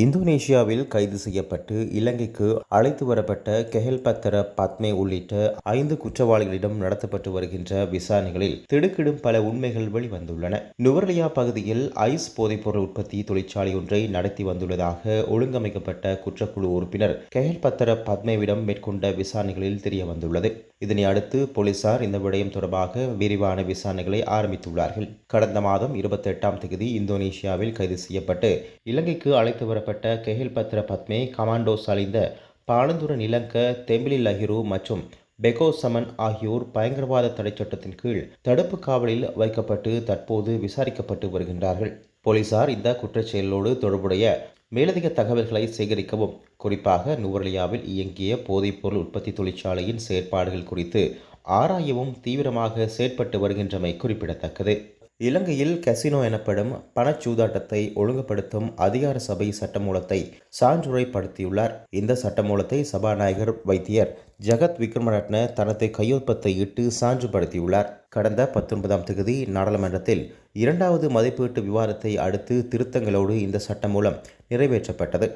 இந்தோனேஷியாவில் கைது செய்யப்பட்டு இலங்கைக்கு அழைத்து வரப்பட்ட கெஹல்பத்தர பத்மே உள்ளிட்ட ஐந்து குற்றவாளிகளிடம் நடத்தப்பட்டு வருகின்ற விசாரணைகளில் திடுக்கிடும் பல உண்மைகள் வெளிவந்துள்ளன. நுவர்லியா பகுதியில் ஐஸ் போதைப்பொருள் உற்பத்தி தொழிற்சாலை ஒன்றை நடத்தி வந்துள்ளதாக ஒழுங்கமைக்கப்பட்ட குற்றக்குழு உறுப்பினர் கெஹல்பத்தர பத்மேவிடம் மேற்கொண்ட விசாரணைகளில் தெரிய வந்துள்ளது இதனை அடுத்து போலீசார் இந்த விடயம் தொடர்பாக விரிவான விசாரணைகளை ஆரம்பித்துள்ளார்கள். கடந்த மாதம் இருபத்தி எட்டாம் தேதி இந்தோனேஷியாவில் கைது செய்யப்பட்டு இலங்கைக்கு அழைத்து வர கெஹில் பத்ர பத்மே கமாண்டோஸ் அழிந்த பாலந்துர நிலங்க தெம்பிலி லஹிரு மற்றும் பெகோ சமன் ஆகியோர் பயங்கரவாத தடை சட்டத்தின் கீழ் தடுப்பு காவலில் வைக்கப்பட்டு தற்போது விசாரிக்கப்பட்டு வருகின்றார்கள். போலீசார் இந்த குற்றச்செயலோடு தொடர்புடைய மேலதிக தகவல்களை சேகரிக்கவும் குறிப்பாக நுவரலியாவில் இயங்கிய போதைப்பொருள் உற்பத்தி தொழிற்சாலையின் செயற்பாடுகள் குறித்து ஆராயவும் தீவிரமாக செயற்பட்டு வருகின்றமை குறிப்பிடத்தக்கது. இலங்கையில் கசினோ எனப்படும் பணச்சூதாட்டத்தை ஒழுங்குபடுத்தும் அதிகார சபை சட்டமூலத்தை சான்றுரைப்படுத்தியுள்ளார். இந்த சட்டமூலத்தை சபாநாயகர் வைத்தியர் ஜெகத் விக்ரமரட்ன தனது கையொப்பத்தை இட்டு சான்றுபடுத்தியுள்ளார். கடந்த பத்தொன்பதாம் தேதி நாடாளுமன்றத்தில் இரண்டாவது மதிப்பீட்டு விவாதத்தை அடுத்து திருத்தங்களோடு இந்த சட்டமூலம் நிறைவேற்றப்பட்டது.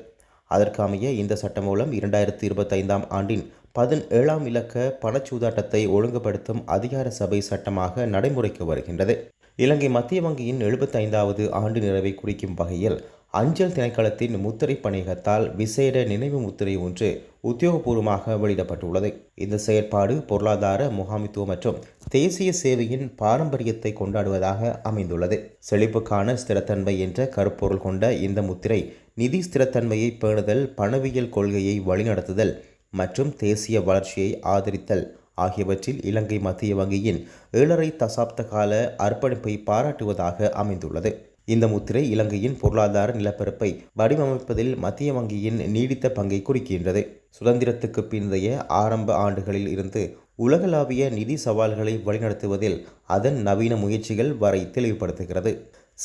அதற்கமைய இந்த சட்டமூலம் இரண்டாயிரத்தி இருபத்தைந்தாம் ஆண்டின் பதினேழாம் இலக்க பணச்சூதாட்டத்தை ஒழுங்குபடுத்தும் அதிகார சபை சட்டமாக நடைமுறைக்கு வருகின்றது. இலங்கை மத்திய வங்கியின் எழுபத்தைந்தாவது ஆண்டு நிறைவை குறிக்கும் வகையில் அஞ்சல் திணைக்களத்தின் முத்திரை பணியகத்தால் விசேட நினைவு முத்திரை ஒன்று உத்தியோகபூர்வமாக வெளியிடப்பட்டுள்ளது. இந்த செயற்பாடு பொருளாதார முகாமித்துவம் மற்றும் தேசிய சேவையின் பாரம்பரியத்தை கொண்டாடுவதாக அமைந்துள்ளது. செழிப்புக்கான ஸ்திரத்தன்மை என்ற கருப்பொருள் கொண்ட இந்த முத்திரை நிதி ஸ்திரத்தன்மையை பேணுதல் பணவியல் கொள்கையை வழிநடத்துதல் மற்றும் தேசிய வளர்ச்சியை ஆதரித்தல். ஆகியவற்றில் இலங்கை மத்திய வங்கியின் ஏழரை தசாப்த கால அர்ப்பணிப்பை பாராட்டுவதாக அமைந்துள்ளது. இந்த முத்திரை இலங்கையின் பொருளாதார நிலப்பரப்பை வடிவமைப்பதில் மத்திய வங்கியின் நீடித்த பங்கை குறிக்கின்றது. சுதந்திரத்துக்கு பிந்தைய ஆரம்ப ஆண்டுகளில் இருந்து உலகளாவிய நிதி சவால்களை வழிநடத்துவதில் அதன் நவீன முயற்சிகள் வரை தெளிவுபடுத்துகிறது.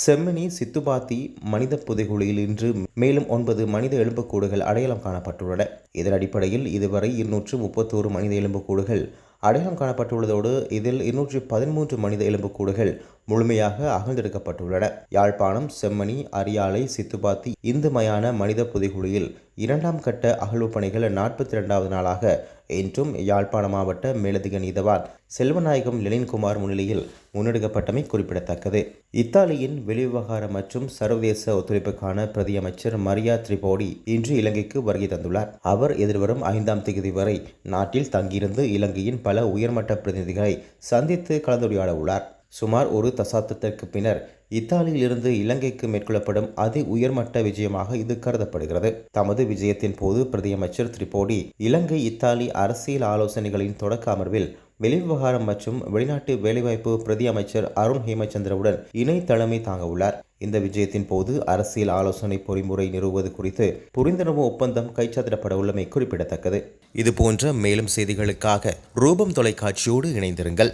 செம்மணி சித்துபாத்தி மனித புதைகுழியில் இன்று மேலும் ஒன்பது மனித எலும்புக்கூடுகள் அடையாளம் காணப்பட்டுள்ளன. இதன் அடிப்படையில் இதுவரை இருநூற்று முப்பத்தோரு மனித எலும்புக்கூடுகள் அடையாளம் காணப்பட்டுள்ளதோடு இதில் இருநூற்றி பதிமூன்று மனித எலும்புக்கூடுகள் முழுமையாக அகழ்ந்தெடுக்கப்பட்டுள்ளன. யாழ்ப்பாணம் செம்மணி அரியாலை சித்துபாத்தி இந்து மயான மனித புதைகுழியில் இரண்டாம் கட்ட அகழ்வு பணிகள் நாற்பத்தி இரண்டாவது நாளாக இன்றும் யாழ்ப்பாண மாவட்ட மேலதிக நீதவான் செல்வநாயகம் லெனின்குமார் முன்னிலையில் முன்னெடுக்கப்பட்டமை குறிப்பிடத்தக்கது. இத்தாலியின் வெளிவிவகார மற்றும் சர்வதேச ஒத்துழைப்புக்கான பிரதியமைச்சர் மரியா திரிபோடி இன்று இலங்கைக்கு வருகை தந்துள்ளார். அவர் எதிர்வரும் ஐந்தாம் தேதி வரை நாட்டில் தங்கியிருந்து இலங்கையின் பல உயர்மட்ட பிரதிநிதிகளை சந்தித்து கலந்துரையாட உள்ளார் சுமார் ஒரு தசாப்தத்திற்கு பின்னர் இத்தாலியிலிருந்து இலங்கைக்கு மேற்கொள்ளப்படும் அதி உயர்மட்ட விஜயமாக இது கருதப்படுகிறது. தமது விஜயத்தின் போது பிரதியமைச்சர் திரிபோடி இலங்கை இத்தாலி அரசியல் ஆலோசனைகளின் தொடக்க அமர்வில் வெளிவிவகாரம் மற்றும் வெளிநாட்டு வேலைவாய்ப்பு பிரதியமைச்சர் அருண் ஹேமச்சந்திரவுடன் இணை தலைமை தாங்க உள்ளார். இந்த விஜயத்தின் போது அரசியல் ஆலோசனை பொறிமுறை நிறுவுவது குறித்து புரிந்துணர்வு ஒப்பந்தம் கைச்சாத்திடப்பட உள்ளமை குறிப்பிடத்தக்கது. இதுபோன்ற மேலும் செய்திகளுக்காக ரூபம் தொலைக்காட்சியோடு இணைந்திருங்கள்.